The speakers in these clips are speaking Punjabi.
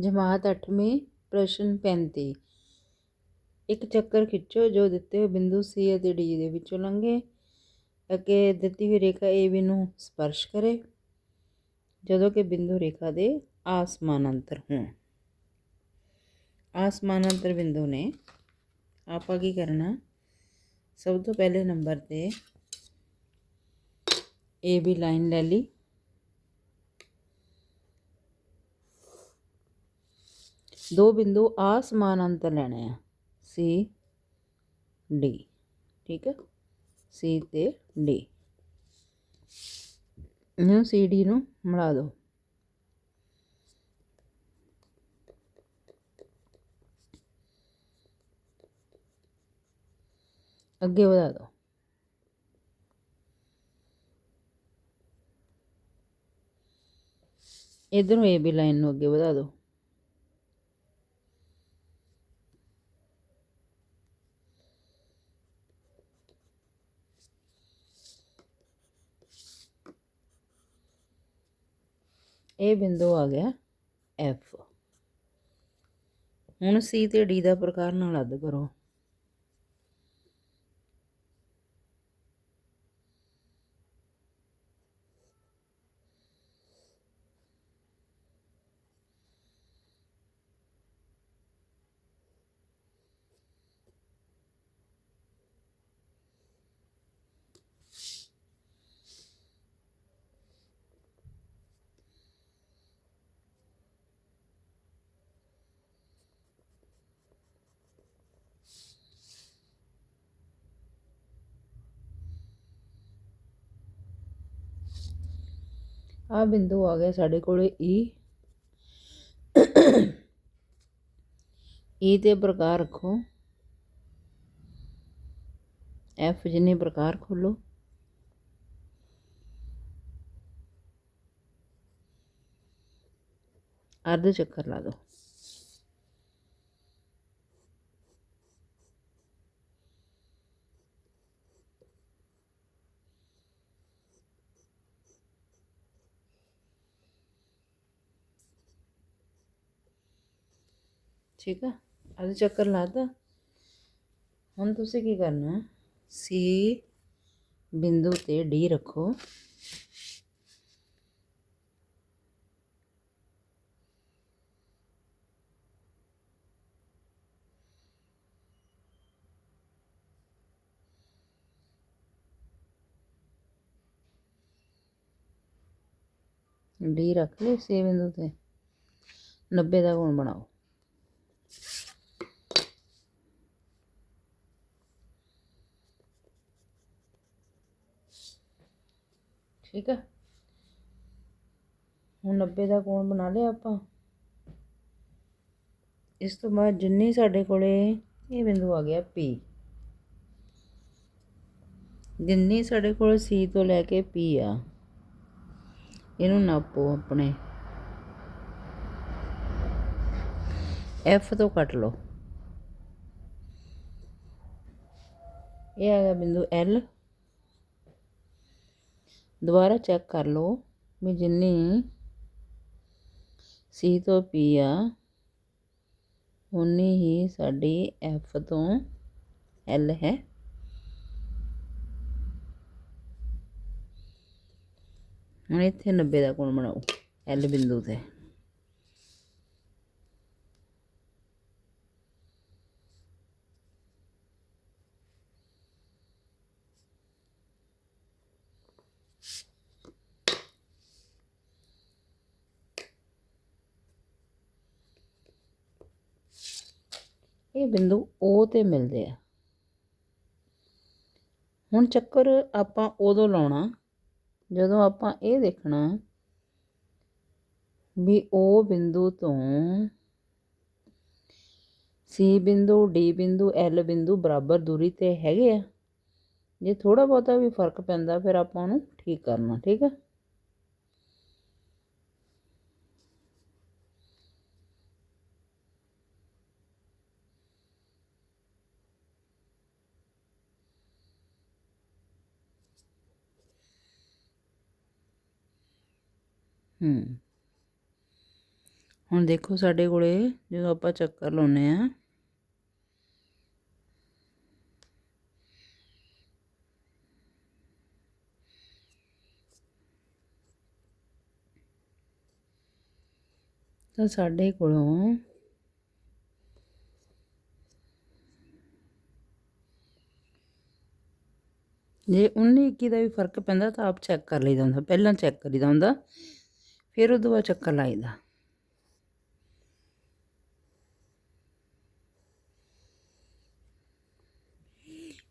ਜਮਾਤ 8ਵੀਂ ਪ੍ਰਸ਼ਨ 35 ਇੱਕ ਚੱਕਰ ਖਿੱਚੋ, ਜੋ ਦਿੱਤੇ ਹੋਏ ਬਿੰਦੂ C ਅਤੇ D ਦੇ ਵਿੱਚੋਂ ਲੰਘੇ। ਅੱਗੇ ਦਿੱਤੀ ਹੋਈ ਰੇਖਾ AB ਨੂੰ ਸਪਰਸ਼ ਕਰੇ, ਜਦੋਂ ਕਿ ਬਿੰਦੂ ਰੇਖਾ ਦੇ ਆਸਮਾਨ ਅੰਤਰ ਹੋਣ। ਆਸਮਾਨ ਅੰਤਰ ਬਿੰਦੂ ਨੇ ਆਪਾਂ ਕੀ ਕਰਨਾ? ਸਭ ਤੋਂ ਪਹਿਲੇ ਨੰਬਰ ਤੇ AB ਲਾਈਨ ਲੈ ਲਈ। ਦੋ ਬਿੰਦੂ ਆ ਸਮਾਨ ਅੰਤਰ ਲੈਣੇ ਆ। ਸੀ ਡੀ ਠੀਕ ਹੈ? ਸੀ ਤੇ ਡੀ ਨੂੰ ਸੀ ਡੀ ਨੂੰ ਮਿਲਾ ਦਿਓ ਅੱਗੇ ਵਧਾ ਦਿਓ ਇਧਰੋਂ ਏ ਬੀ ਲਾਈਨ ਨੂੰ ਅੱਗੇ ਵਧਾ ਦਿਓ ਇਹ ਬਿੰਦੂ ਆ ਗਿਆ F ਹੁਣ ਸੀ ਤੇ ਡੀ ਦਾ ਪ੍ਰਕਾਰ ਨਾਲ ਅੱਧ ਕਰੋ। ਆ ਬਿੰਦੂ ਆ ਗਿਆ ਸਾਡੇ ਕੋਲੇ ਈ ਈ ਤੇ ਪ੍ਰਕਾਰ ਰੱਖੋ। ਐਫ ਜਿੰਨੇ ਪ੍ਰਕਾਰ ਖੋਲੋ। ਅਰਧ ਚੱਕਰ ਲਾ ਦਿਓ। ਠੀਕ ਆ? ਅੱਜ ਚੱਕਰ ਲਾਤਾ। ਹੁਣ ਤੁਸੀਂ ਕੀ ਕਰਨਾ? ਸੀ ਬਿੰਦੂ ਤੇ ਡੀ ਰੱਖੋ। ਡੀ ਰੱਖ ਲਈ ਸੀ ਬਿੰਦੂ ਤੇ। 90 ਦਾ ਕੋਣ ਬਣਾਓ? ਠੀਕ ਆ ਹੁਣ 90 ਦਾ ਕੋਣ ਬਣਾ ਲਿਆ ਆਪਾਂ। ਇਸ ਤੋਂ ਬਾਅਦ ਜਿੰਨੀ ਸਾਡੇ ਕੋਲੇ ਇਹ ਬਿੰਦੂ ਆ ਗਿਆ P ਜਿੰਨੀ ਸਾਡੇ ਕੋਲ C ਤੋਂ ਲੈ ਕੇ P ਆ, ਇਹਨੂੰ ਨਾਪੋ ਆਪਣੇ। F ਤੋਂ ਕੱਟ ਲਓ। ਇਹ ਆ ਗਿਆ ਬਿੰਦੂ L ਦੁਬਾਰਾ ਚੈੱਕ ਕਰ ਲਓ ਵੀ ਜਿੰਨੀ ਸੀ ਤੋਂ ਪੀ ਆ ਉਨੀ ਹੀ ਸਾਡੀ ਐਫ ਤੋਂ L ਹੈ। ਹੁਣ ਇੱਥੇ 90 ਦਾ ਕੋਣ ਬਣਾਓ L ਬਿੰਦੂ ਤੇ। ਇਹ ਬਿੰਦੂ O ਤੇ ਮਿਲਦੇ ਆ। ਹੁਣ ਚੱਕਰ ਆਪਾਂ ਉਦੋਂ ਲਾਉਣਾ, ਜਦੋਂ ਆਪਾਂ ਇਹ ਦੇਖਣਾ ਵੀ O ਬਿੰਦੂ ਤੋਂ C ਬਿੰਦੂ, D ਬਿੰਦੂ, L ਬਿੰਦੂ ਬਰਾਬਰ ਦੂਰੀ ਤੇ ਹੈਗੇ ਆ। ਜੇ ਥੋੜਾ ਬਹੁਤਾ ਵੀ ਫ਼ਰਕ ਪੈਂਦਾ, ਫਿਰ ਆਪਾਂ ਉਹਨੂੰ ਠੀਕ ਕਰਨਾ, ਠੀਕ ਆ? ਹੂੰ। ਹੁਣ ਦੇਖੋ ਸਾਡੇ ਕੋਲੇ ਜਦੋਂ ਆਪਾਂ ਚੱਕਰ ਲਾਉਨੇ ਆ ਤਾਂ ਸਾਡੇ ਕੋਲੋਂ ਜੇ 19 21 ਦਾ ਵੀ ਫ਼ਰਕ ਪੈਂਦਾ ਤਾਂ ਆਪ ਚੈੱਕ ਕਰ ਲਈਦਾ ਹੁੰਦਾ, ਪਹਿਲਾਂ ਚੈੱਕ ਕਰੀਦਾ ਹੁੰਦਾ। ਫਿਰ ਉਦੋਂ ਬਾਅਦ ਚੱਕਰ ਲਾਈਦਾ।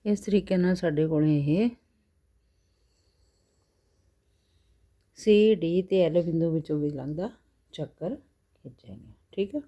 ਇਸ ਤਰੀਕੇ ਨਾਲ ਸਾਡੇ ਕੋਲ ਇਹ ਸੀ ਡੀ ਤੇ ਐਲ ਬਿੰਦੂ ਵਿੱਚੋਂ ਵੀ ਲੰਘਦਾ, ਚੱਕਰ ਖਿੱਚਿਆ ਗਿਆ। ਠੀਕ ਹੈ